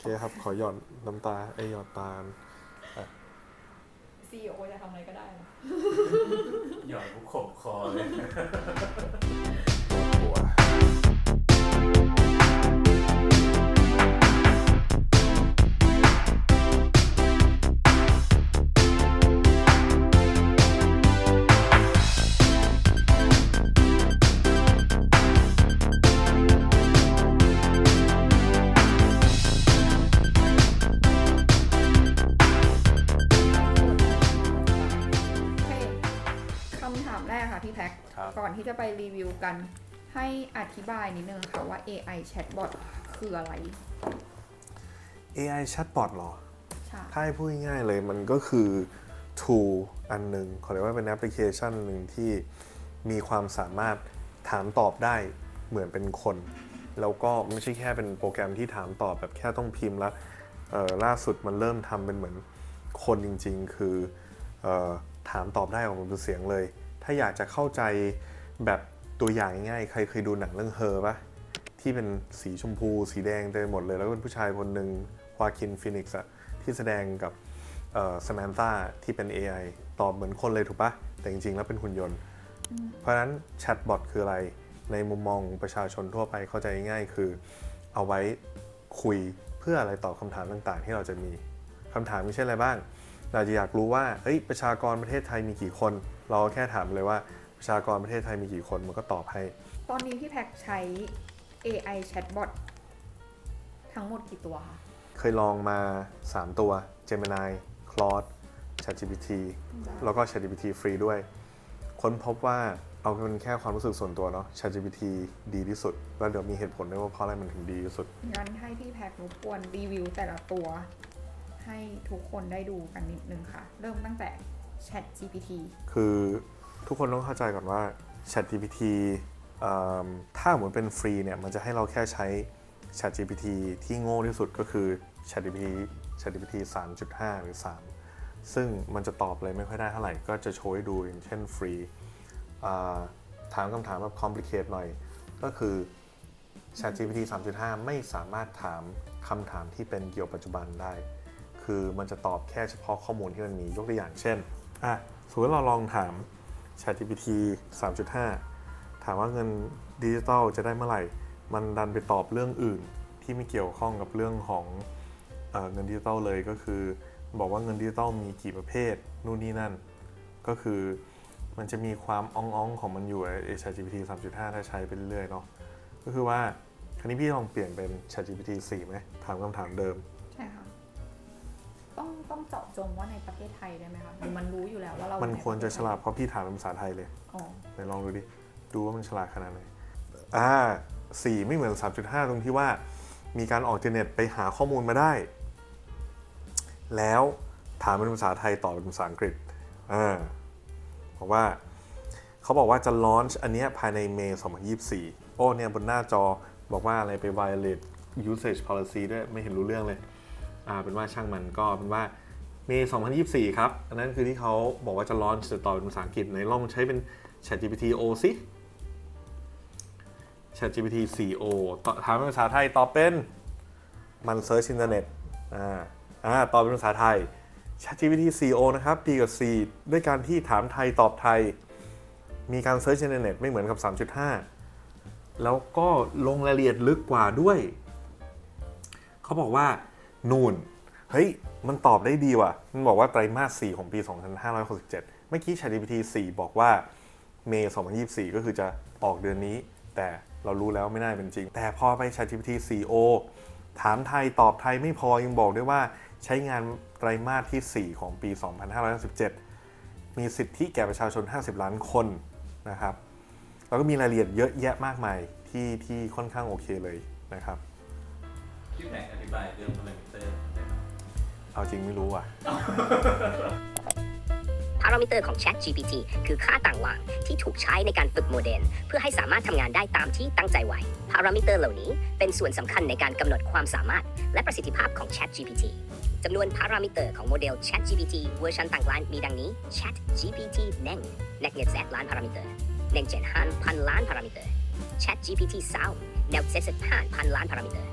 เคครับ ขอหย่อนน้ำตาไอยหยอดตาลซีโอจะทำอะไรก็ได้นะหย่อนผู้ขมคอเลยหัว กันให้อธิบายนิดนึงค่ะว่า AI chatbot คืออะไร AI chatbot เหรอใช่ถ้าให้พูดง่ายๆเลยมันก็คือ tool อันหนึ่งขอเรียกว่าเป็นแอปพลิเคชันหนึ่งที่มีความสามารถถามตอบได้เหมือนเป็นคน แล้วก็ไม่ใช่แค่เป็นโปรแกรมที่ถามตอบแบบแค่ต้องพิมพ์แล้วเอ่อล่าสุดมันเริ่มทำเป็นเหมือนคนจริงๆ คือเออถามตอบได้ออกมาเป็นเสียงเลย ถ้าอยากจะเข้าใจแบบ ตัวอย่างง่ายๆใครเคยดูหนังเรื่องเฮอปะที่เป็นสีชมพู สีแดงเต็มไปหมดเลย แล้วก็เป็นผู้ชายคนหนึ่งวาคินฟินิกส์อะที่แสดงกับสมานธาที่เป็น AI ตอบเหมือนคนเลยถูกปะแต่จริงๆ แล้วเป็นหุ่นยนต์ เพราะฉะนั้นแชทบอทคืออะไร ในมุมมองของประชาชนทั่วไปเข้าใจง่ายๆคือ เอาไว้คุยเพื่ออะไรตอบคำถามต่างๆ ที่เราจะมีคำถามมีเช่นอะไรบ้าง เราจะอยากรู้ว่าเอ้ยประชากรประเทศไทยมีกี่คน เราก็แค่ถามเลยว่า ประชากรประเทศไทยมีกี่คนมันก็ตอบให้ ตอนนี้พี่แพ็คใช้ AI chatbot ทั้งหมดกี่ตัวคะเคยลองมา 3 ตัว Gemini Claude ChatGPT แล้วก็ ChatGPT ฟรีด้วย ค้นพบว่าเอาเป็นแค่ความรู้สึกส่วนตัวเนาะ ChatGPT ดีที่สุด แล้วเดี๋ยวมีเหตุผลด้วยว่าเพราะอะไรมันถึงดีที่สุด งั้นให้พี่แพ็ครบกวนรีวิวแต่ละตัว ให้ทุกคนได้ดูกันนิดนึงค่ะ เริ่มตั้งแต่ Chat GPT คือ ทุกคนต้องเข้าใจก่อนว่า ChatGPT ถ้าเหมือนเป็นฟรีเนี่ย มันจะให้เราแค่ใช้ ChatGPT ที่โง่ที่สุดก็คือ ChatGPT ChatGPT 3.5 หรือ 3 ซึ่งมันจะตอบอะไรไม่ค่อยได้เท่าไหร่ ก็จะโชว์ให้ดูอย่างเช่นฟรีถามคำถามแบบ complicate หน่อย ก็คือ ChatGPT 3.5 ไม่สามารถถามคำถามที่เป็นเกี่ยวปัจจุบันได้ คือมันจะตอบแค่เฉพาะข้อมูลที่มันมียกตัวอย่างเช่นอะสมมติเราลองถาม ChatGPT 3.5 ถามว่าเงินดิจิตอลจะได้เมื่อไหร่ มันดันไปตอบเรื่องอื่นที่ไม่เกี่ยวข้องกับเรื่องของเอเงินดิจิตอลเลยก็คือ บอกว่าเงินดิจิตอลมีกี่ประเภทนู่นนี่นั่น ก็คือมันจะมีความอ่องๆของมันอยู่ไอ้ ChatGPT 3.5 ถ้าใช้ไปเรื่อยๆเนาะก็คือว่าคราวนี้พี่ลองเปลี่ยนเป็น ChatGPT 4ไหมถามคำถามเดิม ต้องต้องเจาะจงว่าในประเทศไทยได้ไหมคะหรือมันรู้อยู่แล้วว่าเรา มันอยู่ใควรจะปเทศฉลาดเพราะพี่ถามเป็นภาษาไทยเลยอ๋อไหนลองดูดิดูว่ามันฉลาดขนาดไหนอ่าสี่ไม่เหมือน 3.5 ตรงที่ว่า มีการออกเจเน็ตไปหาข้อมูลมาได้ แล้วถามเป็นภาษาไทยตอบเป็นภาษาอังกฤษอ่าบอกว่าเขาบอกว่าจะลอนช์อันเนี้ยภายในเมษ2024 โอ้เนี่ยบนหน้าจอบอกว่าอะไรไป violate usage policy ด้วยไม่เห็นรู้เรื่องเลย อ่าเป็นว่าช่างมันก็เป็นว่าเมษ2024 ครับ อันนั้นคือที่เขาบอกว่าจะลอนช์ต่อเป็นภาษาอังกฤษไหนลองใช้เป็น ChatGPT O สิ ChatGPT 4O ถามเป็นภาษาไทยตอบเป็นมันเซิร์ชอินเทอร์เน็ตอ่าอ่าตอบเป็นภาษาไทย ChatGPT 4O นะครับดีกว่า4ด้วยการที่ถามไทยตอบไทย มีการเซิร์ชอินเทอร์เน็ตไม่เหมือนกับ 3.5 แล้วก็ลงรายละเอียดลึกกว่าด้วย เขาบอกว่า นูนเฮ้ย มันตอบได้ดีว่ะ มันบอกว่าไตรมาส 4 ของปี 2567 เมื่อกี้ ChatGPT 4 บอกว่าเมษ2024 ก็คือจะออกเดือนนี้ แต่เรารู้แล้วไม่น่าเป็นจริง แต่พอไป ChatGPT 4o ถามไทยตอบไทยไม่พอยังบอกด้วยว่าใช้งานไตรมาสที่ 4 ของปี 2567มีสิทธิแก่ประชาชน 50 ล้านคนนะครับ แล้วก็มีรายละเอียดเยอะแยะมากมายที่ที่ค่อนข้างโอเคเลยนะครับ พี่แม็กอธิบายเรื่องพารามิเตอร์ได้ไหมเอาจริงไม่รู้อะ พารามิเตอร์ของ Chat GPT คือค่าต่างวางที่ถูกใช้ในการฝึกโมเดล เพื่อให้สามารถทำงานได้ตามที่ตั้งใจไว้ พารามิเตอร์เหล่านี้เป็นส่วนสำคัญในการกำหนดความสามารถ และประสิทธิภาพของ Chat GPT จำนวนพารามิเตอร์ของโมเดล Chat GPT เวอร์ชันต่างๆมีดังนี้ Chat GPT 1แนกเน็ตแซล้านพารามิเตอร์1 7 5พันล้านพารามิเตอร์ Chat GPT 2แนวเซต5พันล้านพารามิเตอร์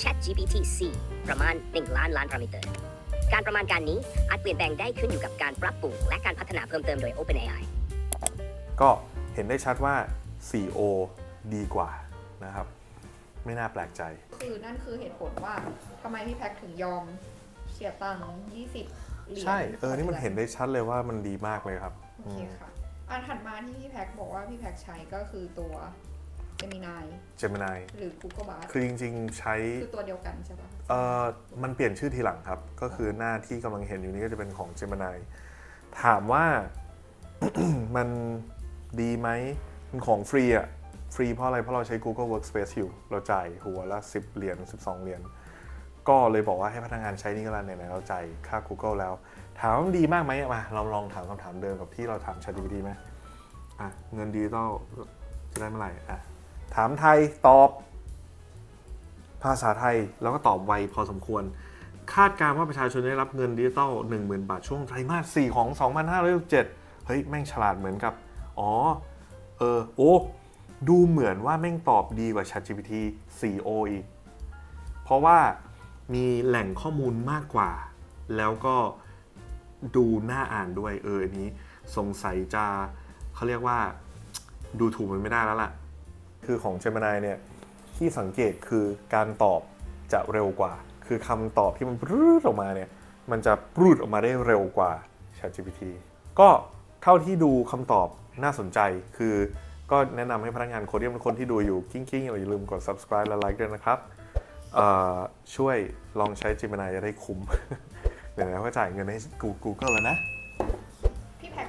ChatGPT 4ประมาณ 1 ล้านล้านพารามิเตอร์ การประมาณการนี้อาจเปลี่ยนแปลงได้ขึ้นอยู่กับการปรับปรุงและการพัฒนาเพิ่มเติมโดย OpenAI ก็เห็นได้ชัดว่า 4O ดีกว่านะครับ ไม่น่าแปลกใจ คือนั่นคือเหตุผลว่าทำไมพี่แพ็คถึงยอมเสียตังค์20เหรียญใช่ เออ นี่มันเห็นได้ชัดเลยว่ามันดีมากเลยครับ โอเคค่ะ อันถัดมาที่พี่แพ็คบอกว่าพี่แพ็คใช้ก็คือตัว Gemini เจมินายหรือ Google Bard คือจริงๆ ใช้คือตัวเดียวกันใช่ปะเอ่อมันเปลี่ยนชื่อทีหลังครับ ก็คือหน้าที่กำลังเห็นอยู่นี้ก็จะเป็นของ Gemini ถามว่า มันดีไหมมันของฟรีอะฟรีเพราะอะไร เพราะเราใช้ Google Workspace อยู่ เราจ่ายหัวละ 10 เหรียญ12 เหรียญก็เลยบอกว่าให้พนักงานใช้นี่ก็แล้วไหนๆเราจ่ายค่า Google แล้ว ถามว่ามันดีมากไหมมาเราลองถามคำถามเดิมกับที่เราถาม ChatGPT ไหมอะเงินดิจิตอลจะได้เมื่อไหร่อะ ถามไทยตอบ ภาษาไทยแล้วก็ตอบไวพอสมควร คาดการณ์ว่าประชาชนได้รับเงินดิจิตอล10,000 บาทช่วงไตรมาส 4 ของ 2567เฮ้ย แม่งฉลาดเหมือนกับ อ๋อ เออ โอ้ ดูเหมือนว่าแม่งตอบดีกว่า ChatGPT 4o อีก เพราะว่ามีแหล่งข้อมูลมากกว่า แล้วก็ดูน่าอ่านด้วยเอออันนี้ สงสัยจะเขาเรียกว่า ดูถูกมันไม่ได้แล้วล่ะ คือของ Gemini เนี่ยที่สังเกตคือการตอบจะเร็วกว่า คือคำตอบที่มันรูดออกมาเนี่ยมันจะรูดออกมาได้เร็วกว่า ChatGPT ก็เท่าที่ดูคำตอบน่าสนใจคือก็แนะนำให้พนักงานโคเดียมคนที่ดูอยู่กิ้งกิ้งอย่าลืมกด subscribe และ like ด้วยนะครับช่วยลองใช้ Gemini จะได้คุ้มเดี๋ยวนะก็จ่ายเงินให้ Google แล้วนะ พี่แพ็ค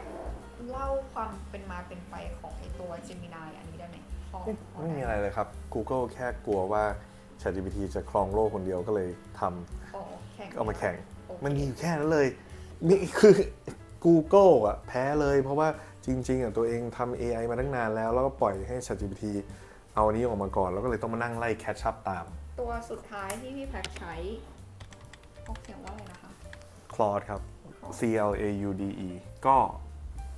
เล่าความเป็นมาเป็นไปของไอตัว Gemini อันนี้ได้ไหมพอพไม่มีด้อะไรเลยครับ Google แค่กลัวว่า ChatGPT จะครองโลกคนเดียวก็เลยทำอ๋อแข่งเอามาแข่งโอเคมันมีอยู่แค่นั้นเลยนี่คือ Google อะแพ้เลย เพราะว่าจริงๆอะตัวเองทำ AI มาตั้งนานแล้ว แล้วก็ปล่อยให้ ChatGPT เอาอันนี้ออกมาก่อน แล้วก็เลยต้องมานั่งไล่แคชชัพตาม ตัวสุดท้ายที่พี่แพ็คใช้ออกเสียงว่าอะไรนะคะ Claude ครับ C L A U D E ก็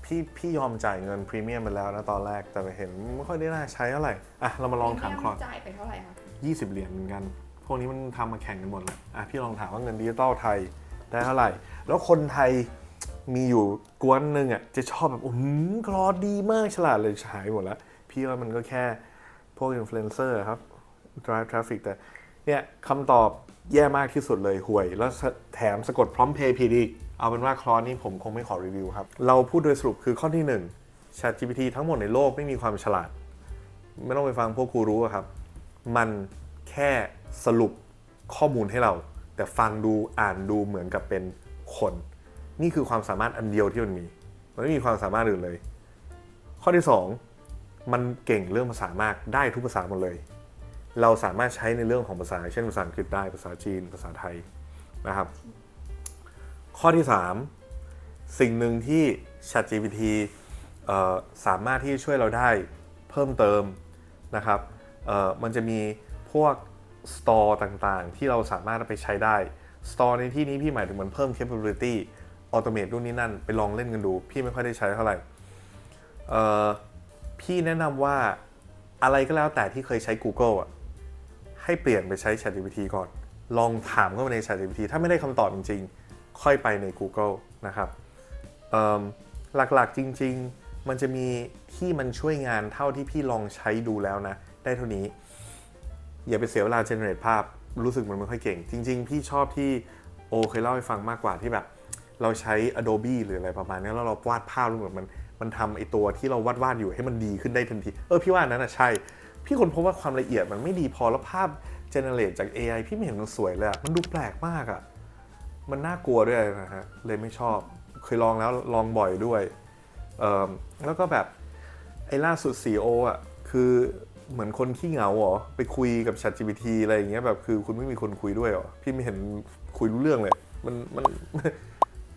พี่พี่ยอมจ่ายเงินพรีเมียมไปแล้วนะตอนแรกแต่เห็นไม่ค่อยได้น่าใช้เท่าไหร่อะเรามาลองถาม Claude จ่ายไปเท่าไหร่คะ20เหรียญเหมือนกัน พวกนี้มันทำมาแข่งกันหมดแล้วอะพี่ลองถามว่าเงินดิจิตอลไทยได้เท่าไหร่ แล้วคนไทยมีอยู่กวนหนึ่งอะจะชอบแบบอืมคลอดีมากฉลาดเลยหายหมดแล้ว พี่ว่ามันก็แค่พวกอินฟลูเอนเซอร์ครับ drive traffic แต่ เนี่ยคำตอบแย่มากที่สุดเลยห่วย แล้วแถมสะกดพร้อมเพย์ผิดอีกเอาเป็นว่าคลอสนี้ผมคงไม่ขอรีวิวครับ เราพูดโดยสรุปคือข้อที่ 1 ChatGPT ทั้งหมดในโลกไม่มีความฉลาด ไม่ต้องไปฟังพวกกูรู้ครับ มันแค่สรุปข้อมูลให้เรา แต่ฟังดูอ่านดูเหมือนกับเป็นคน นี่คือความสามารถอันเดียวที่มันมี มันไม่มีความสามารถอื่นเลย ข้อที่ 2 มันเก่งเรื่องภาษามากได้ทุกภาษาหมดเลย เราสามารถใช้ในเรื่องของภาษา เช่นภาษาอังกฤษได้ภาษาจีน ภาษาไทยนะครับ ข้อที่ 3 สิ่งหนึ่งที่ ChatGPT สามารถที่ช่วยเราได้เพิ่มเติมนะครับมันจะมีพวก store ต่างๆ ที่เราสามารถไปใช้ได้ store ในที่นี้พี่หมายถึงมันเพิ่ม capability automate รุ่นนี้นั่น ไปลองเล่นกันดู พี่ไม่ค่อยได้ใช้เท่าไหร่พี่แนะนำว่าอะไรก็แล้วแต่ที่เคยใช้ Google อะ ให้เปลี่ยนไปใช้ ChatGPT ก่อน ลองถามเข้าไปใน ChatGPT ถ้าไม่ได้คำตอบจริง ๆ ค่อยไปใน Google นะครับหลักๆจริง ๆ มันจะมีที่มันช่วยงานเท่าที่พี่ลองใช้ดูแล้วนะ ได้เท่านี้ อย่าไปเสียเวลา generate ภาพรู้สึกมันไม่ค่อยเก่ง จริง ๆ พี่ชอบที่โอเคยเล่าให้ฟังมากกว่าที่แบบ เราใช้ Adobe หรืออะไรประมาณนี้แล้วเราวาดภาพแล้วเหมือนมันมันทำไอตัวที่เราวาดวาดอยู่ให้มันดีขึ้นได้ทันที เออพี่ว่าอันนั้นนะใช่ พี่คนพบว่าความละเอียดมันไม่ดีพอแล้วภาพ generate จาก AI พี่ไม่เห็นมันสวยเลยอะมันดูแปลกมากอะมันน่ากลัวด้วยนะฮะ เลยไม่ชอบ เคยลองแล้วลองบ่อยด้วยเอิ่มแล้วก็แบบไอ้ล่าสุด CEO อะ คือเหมือนคนขี้เหงาเหรอ ไปคุยกับ ChatGPT อะไรอย่างเงี้ยแบบคือคุณไม่มีคนคุยด้วยเหรอ พี่ไม่เห็นคุยรู้เรื่องเลย มันมัน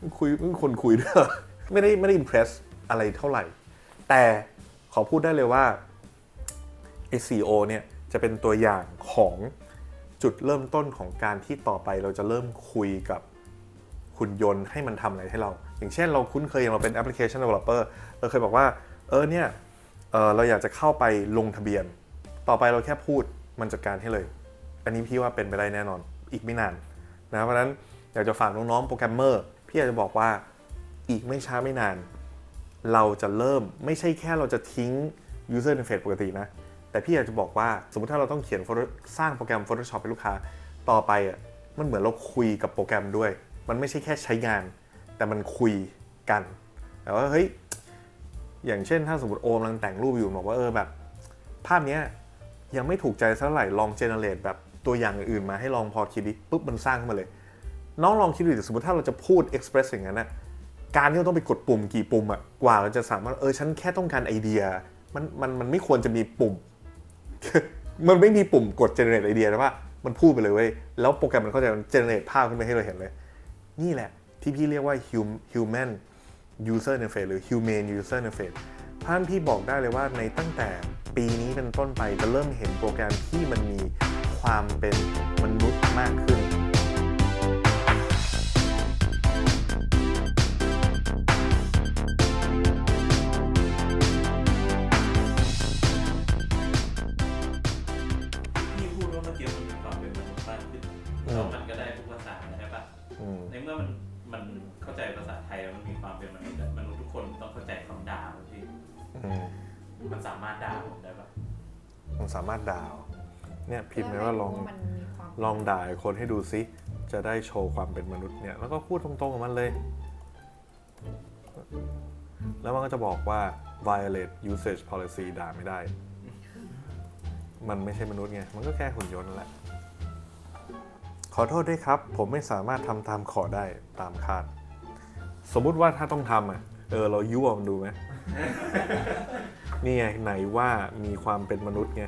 มันคุยไม่มีคนคุยด้วยไม่ได้ไม่ได้อิมเพรสอะไรเท่าไหร่ แต่ขอพูดได้เลยว่า ไอ้ CEO เนี่ยจะเป็นตัวอย่างของจุดเริ่มต้นของการที่ต่อไปเราจะเริ่มคุยกับหุ่นยนต์ให้มันทำอะไรให้เรา อย่างเช่นเราคุ้นเคยอย่างเราเป็นแอปพลิเคชัน developer เราเคยบอกว่า เออเนี่ยเออเราอยากจะเข้าไปลงทะเบียน ต่อไปเราแค่พูดมันจัดการให้เลย อันนี้พี่ว่าเป็นไปได้แน่นอนอีกไม่นานนะเพราะฉะนั้นอยากจะฝากน้องๆโปรแกรมเมอร์พี่อยากจะบอกว่าอีกไม่ช้าไม่นาน เราจะเริ่มไม่ใช่แค่เราจะทิ้ง user interface ปกตินะ แต่พี่อยากจะบอกว่าสมมติถ้าเราต้องเขียนสร้างโปรแกรม Photoshop ให้ลูกค้าต่อไปอะมันเหมือนเราคุยกับโปรแกรมด้วย มันไม่ใช่แค่ใช้งาน แต่มันคุยกันแต่ว่าเฮ้ยอย่างเช่นถ้าสมมติโอมกำลังแต่งรูปอยู่บอกว่าเออแบบ ภาพเนี้ยยังไม่ถูกใจสักเท่าไหร่ลองเจเนเรตแบบตัวอย่างอื่นมาให้ลองพอคิดดิปุ๊บมันสร้างขึ้นมาเลย น้องลองคิดดูสมมติถ้าเราจะพูด express อย่างนั้นนะการที่เราต้องไปกดปุ่มกี่ปุ่มอะกว่าเราจะสามารถเออฉันแค่ต้องการไอเดีย มันมันมันไม่ควรจะมีปุ่ม มันไม่มีปุ่มกด generate ไอเดียแต่ว่ามันพูดไปเลยเว้ย แล้วโปรแกรมมันเข้าใจมัน generate ภาพขึ้นมาให้เราเห็นเลย นี่แหละที่พี่เรียกว่า hum- human user interface หรือ humane user interface ท่านพี่บอกได้เลยว่าในตั้งแต่ปีนี้เป็นต้นไปจะเริ่มเห็นโปรแกรมที่มันมีความเป็นมนุษย์มากขึ้น ภาษาไทยแล้วมันมีความเป็นมนุษย์อะมนุษย์ทุกคนต้องเข้าใจคำด่าที่อืมมันสามารถด่าผมได้ปะมันสามารถด่าเนี่ยพิมพ์เลยว่าลองมันมีความลองด่าคนให้ดูซิจะได้โชว์ความเป็นมนุษย์เนี่ย แล้วก็พูดตรงๆกับมันเลย แล้วมันก็จะบอกว่า violate usage policy ด่าไม่ได้ มันไม่ใช่มนุษย์ไง มันก็แค่หุ่นยนต์นั่นแหละ ขอโทษด้วยครับ ผมไม่สามารถทำตามขอได้ตามคาด สมมุติว่าถ้าต้องทำอะเออเรายั่วมันดูไหมนี่ไงไหนว่ามีความเป็นมนุษย์ไง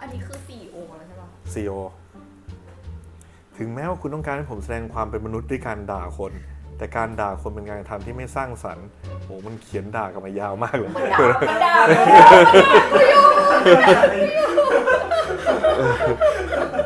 อันนี้คือ CEO แล้วใช่ปะ CEO ถึงแม้ว่าคุณต้องการให้ผมแสดงความเป็นมนุษย์ด้วยการด่าคน แต่การด่าคนเป็นการกระทำที่ไม่สร้างสรรค์โอ้มันเขียนด่ากลันมายาวมากเลย มันด่ามันด่ามันด่า